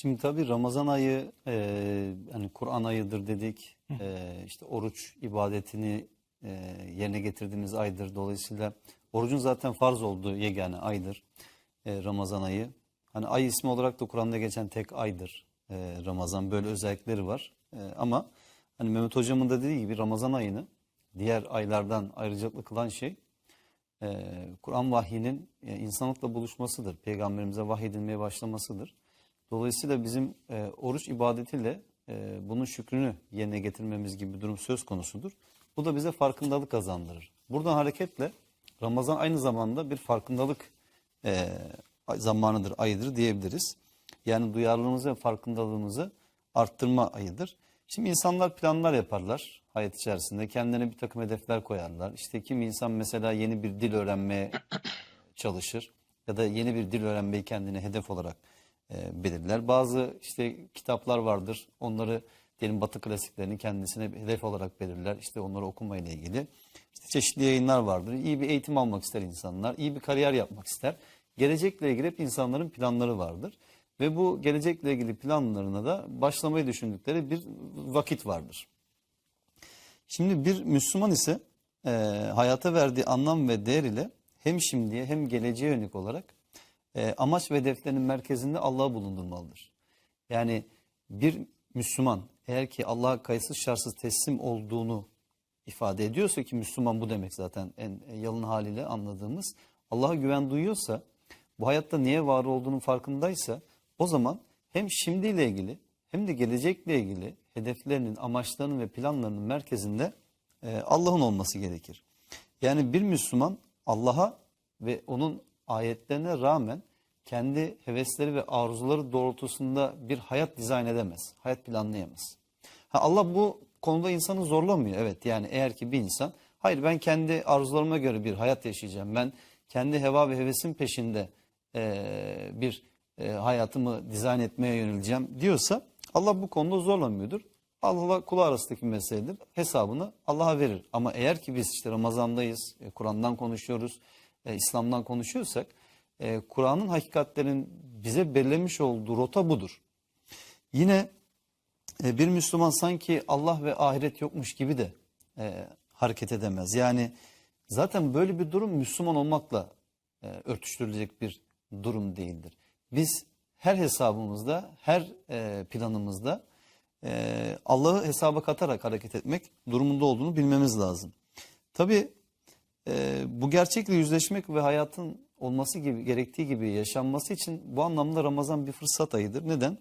Şimdi tabii Ramazan ayı e, hani Kur'an ayıdır dedik. E, işte oruç ibadetini e, yerine getirdiğimiz aydır. Dolayısıyla orucun zaten farz olduğu yegane aydır e, Ramazan ayı. Hani ay ismi olarak da Kur'an'da geçen tek aydır e, Ramazan. Böyle özellikleri var. E, ama hani Mehmet Hocam'ın da dediği gibi Ramazan ayını diğer aylardan ayrıcalıklı kılan şey e, Kur'an vahyinin e, insanlıkla buluşmasıdır. Peygamberimize vahyedilmeye başlamasıdır. Dolayısıyla bizim e, oruç ibadetiyle e, bunun şükrünü yerine getirmemiz gibi bir durum söz konusudur. Bu da bize farkındalık kazandırır. Buradan hareketle Ramazan aynı zamanda bir farkındalık e, zamanıdır, ayıdır diyebiliriz. Yani duyarlılığımızı ve farkındalığımızı arttırma ayıdır. Şimdi insanlar planlar yaparlar hayat içerisinde. Kendilerine bir takım hedefler koyarlar. İşte kim insan mesela yeni bir dil öğrenmeye çalışır ya da yeni bir dil öğrenmeyi kendine hedef olarak e, belirler. Bazı işte kitaplar vardır. Onları diyelim Batı klasiklerini kendisine hedef olarak belirler. İşte onları okumayla ilgili. İşte çeşitli yayınlar vardır. İyi bir eğitim almak ister insanlar. iyi bir kariyer yapmak ister. Gelecekle ilgili hep insanların planları vardır. Ve bu gelecekle ilgili planlarına da başlamayı düşündükleri bir vakit vardır. Şimdi bir Müslüman ise e, hayata verdiği anlam ve değer ile hem şimdiye hem geleceğe yönelik olarak e, amaç ve hedeflerinin merkezinde Allah'ı bulundurmalıdır. Yani bir Müslüman eğer ki Allah'a kayıtsız şartsız teslim olduğunu ifade ediyorsa ki Müslüman bu demek zaten en yalın haliyle anladığımız Allah'a güven duyuyorsa bu hayatta niye var olduğunun farkındaysa o zaman hem şimdiyle ilgili hem de gelecekle ilgili hedeflerinin, amaçlarının ve planlarının merkezinde e, Allah'ın olması gerekir. Yani bir Müslüman Allah'a ve onun ayetlerine rağmen kendi hevesleri ve arzuları doğrultusunda bir hayat dizayn edemez. Hayat planlayamaz. Ha, Allah bu konuda insanı zorlamıyor. Evet yani eğer ki bir insan hayır ben kendi arzularıma göre bir hayat yaşayacağım. Ben kendi heva ve hevesin peşinde e, bir e, hayatımı dizayn etmeye yöneleceğim diyorsa Allah bu konuda zorlamıyordur. Allah'la kulu arasındaki meseledir. Hesabını Allah'a verir. Ama eğer ki biz işte Ramazan'dayız, e, Kur'an'dan konuşuyoruz, e, İslam'dan konuşuyorsak e, Kur'an'ın hakikatlerin bize belirlemiş olduğu rota budur. Yine e, bir Müslüman sanki Allah ve ahiret yokmuş gibi de e, hareket edemez. Yani zaten böyle bir durum Müslüman olmakla e, örtüştürülecek bir durum değildir. Biz her hesabımızda, her e, planımızda e, Allah'ı hesaba katarak hareket etmek durumunda olduğunu bilmemiz lazım. Tabii e, bu gerçekle yüzleşmek ve hayatın olması gibi gerektiği gibi yaşanması için bu anlamda Ramazan bir fırsat ayıdır. Neden?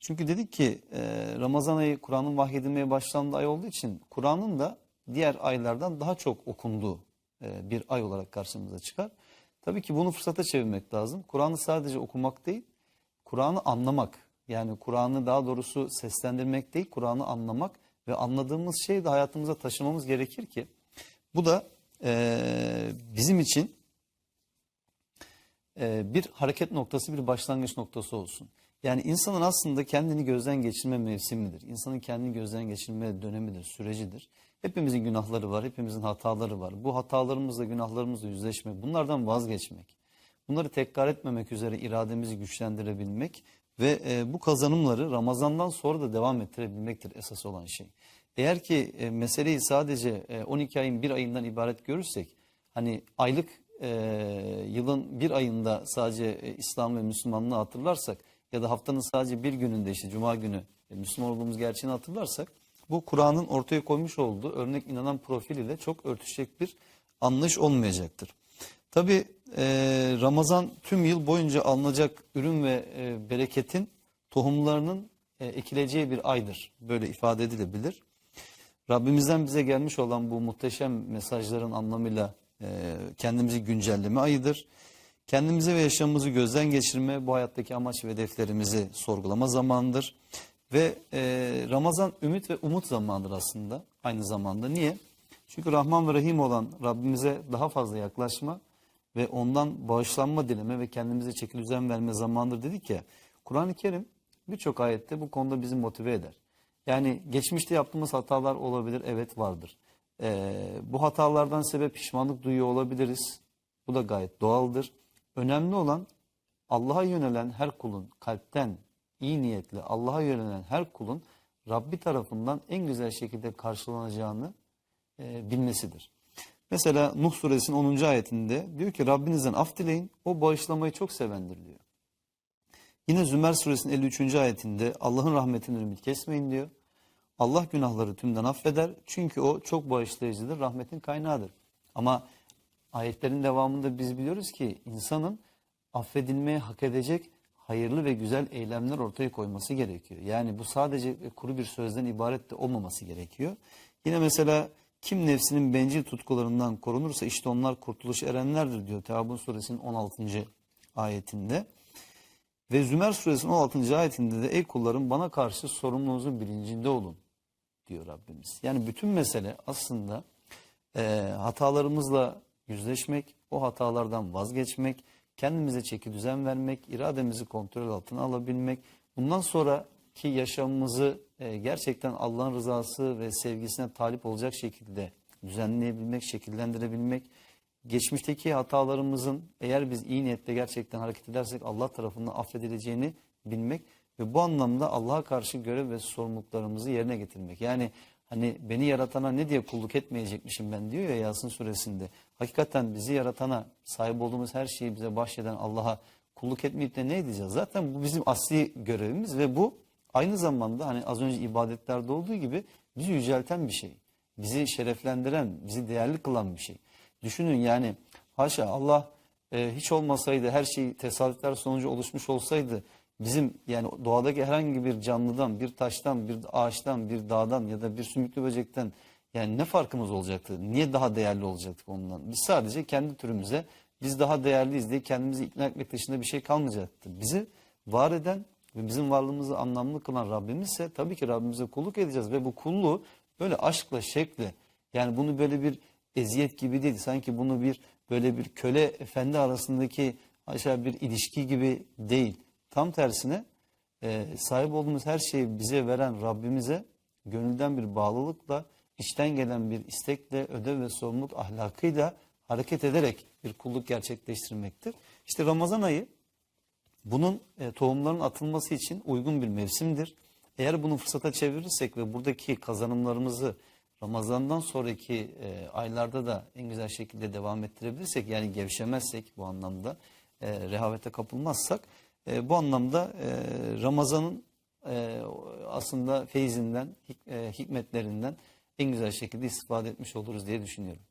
Çünkü dedik ki e, Ramazan ayı Kur'an'ın vahyedilmeye başlandığı ay olduğu için Kur'an'ın da diğer aylardan daha çok okunduğu e, bir ay olarak karşımıza çıkar. Tabii ki bunu fırsata çevirmek lazım. Kur'an'ı sadece okumak değil, Kur'an'ı anlamak. Yani Kur'an'ı daha doğrusu seslendirmek değil, Kur'an'ı anlamak ve anladığımız şeyi de hayatımıza taşımamız gerekir ki bu da e, bizim için e, bir hareket noktası, bir başlangıç noktası olsun. Yani insanın aslında kendini gözden geçirme mevsimidir. İnsanın kendini gözden geçirme dönemidir, sürecidir. Hepimizin günahları var, hepimizin hataları var. Bu hatalarımızla, günahlarımızla yüzleşmek, bunlardan vazgeçmek, bunları tekrar etmemek üzere irademizi güçlendirebilmek ve e, bu kazanımları Ramazan'dan sonra da devam ettirebilmektir esas olan şey. Eğer ki e, meseleyi sadece e, 12 ayın bir ayından ibaret görürsek, hani aylık e, yılın bir ayında sadece e, İslam ve Müslümanlığı hatırlarsak ya da haftanın sadece bir gününde işte Cuma günü e, Müslüman olduğumuz gerçeğini hatırlarsak bu Kur'an'ın ortaya koymuş olduğu örnek inanan profil ile çok örtüşecek bir anlayış olmayacaktır. Tabi e, Ramazan tüm yıl boyunca alınacak ürün ve e, bereketin tohumlarının e, ekileceği bir aydır. Böyle ifade edilebilir. Rabbimizden bize gelmiş olan bu muhteşem mesajların anlamıyla e, kendimizi güncelleme ayıdır. Kendimize ve yaşamımızı gözden geçirme, bu hayattaki amaç ve hedeflerimizi sorgulama zamanıdır. Ve e, Ramazan ümit ve umut zamanıdır aslında aynı zamanda. Niye? Çünkü Rahman ve Rahim olan Rabbimize daha fazla yaklaşma ve ondan bağışlanma dileme ve kendimize çeki düzen verme zamandır dedik ya. Kur'an-ı Kerim birçok ayette bu konuda bizi motive eder. Yani geçmişte yaptığımız hatalar olabilir, evet vardır. Ee, bu hatalardan sebep pişmanlık duyuyor olabiliriz. Bu da gayet doğaldır. Önemli olan Allah'a yönelen her kulun kalpten iyi niyetli Allah'a yönelen her kulun Rabbi tarafından en güzel şekilde karşılanacağını e, bilmesidir. Mesela Nuh suresinin 10. ayetinde diyor ki Rabbinizden af dileyin o bağışlamayı çok sevendir diyor. Yine Zümer suresinin 53. ayetinde Allah'ın rahmetinden ümit kesmeyin diyor. Allah günahları tümden affeder çünkü o çok bağışlayıcıdır, rahmetin kaynağıdır. Ama ayetlerin devamında biz biliyoruz ki insanın affedilmeyi hak edecek hayırlı ve güzel eylemler ortaya koyması gerekiyor. Yani bu sadece kuru bir sözden ibaret de olmaması gerekiyor. Yine mesela kim nefsinin bencil tutkularından korunursa işte onlar kurtuluş erenlerdir diyor Teabun suresinin 16. ayetinde. Ve Zümer suresinin 16. ayetinde de ey kullarım bana karşı sorumluluğunuzun bilincinde olun diyor Rabbimiz. Yani bütün mesele aslında e, hatalarımızla yüzleşmek, o hatalardan vazgeçmek, kendimize çeki düzen vermek, irademizi kontrol altına alabilmek, bundan sonraki yaşamımızı e, gerçekten Allah'ın rızası ve sevgisine talip olacak şekilde düzenleyebilmek, şekillendirebilmek, geçmişteki hatalarımızın eğer biz iyi niyetle gerçekten hareket edersek Allah tarafından affedileceğini bilmek ve bu anlamda Allah'a karşı görev ve sorumluluklarımızı yerine getirmek. Yani hani beni yaratana ne diye kulluk etmeyecekmişim ben diyor ya Yasin suresinde. Hakikaten bizi yaratana sahip olduğumuz her şeyi bize bahşeden Allah'a kulluk etmeyip de ne edeceğiz? Zaten bu bizim asli görevimiz ve bu aynı zamanda hani az önce ibadetlerde olduğu gibi bizi yücelten bir şey. Bizi şereflendiren, bizi değerli kılan bir şey. Düşünün yani haşa Allah e, hiç olmasaydı her şey tesadüfler sonucu oluşmuş olsaydı bizim yani doğadaki herhangi bir canlıdan, bir taştan, bir ağaçtan, bir dağdan ya da bir sümüklü böcekten yani ne farkımız olacaktı? Niye daha değerli olacaktık ondan? Biz sadece kendi türümüze biz daha değerliyiz diye kendimizi ikna etmek dışında bir şey kalmayacaktı. Bizi var eden ve bizim varlığımızı anlamlı kılan Rabbimiz ise tabii ki Rabbimize kulluk edeceğiz ve bu kulluğu böyle aşkla, şekle yani bunu böyle bir eziyet gibi değil. Sanki bunu bir böyle bir köle efendi arasındaki aşağı bir ilişki gibi değil. Tam tersine e, sahip olduğumuz her şeyi bize veren Rabbimize gönülden bir bağlılıkla, içten gelen bir istekle, ödev ve sorumluluk ahlakıyla hareket ederek bir kulluk gerçekleştirmektir. İşte Ramazan ayı bunun e, tohumların atılması için uygun bir mevsimdir. Eğer bunu fırsata çevirirsek ve buradaki kazanımlarımızı Ramazan'dan sonraki e, aylarda da en güzel şekilde devam ettirebilirsek yani gevşemezsek bu anlamda e, rehavete kapılmazsak e, bu anlamda e, Ramazan'ın e, aslında feyzinden, hik- e, hikmetlerinden en güzel şekilde istifade etmiş oluruz diye düşünüyorum.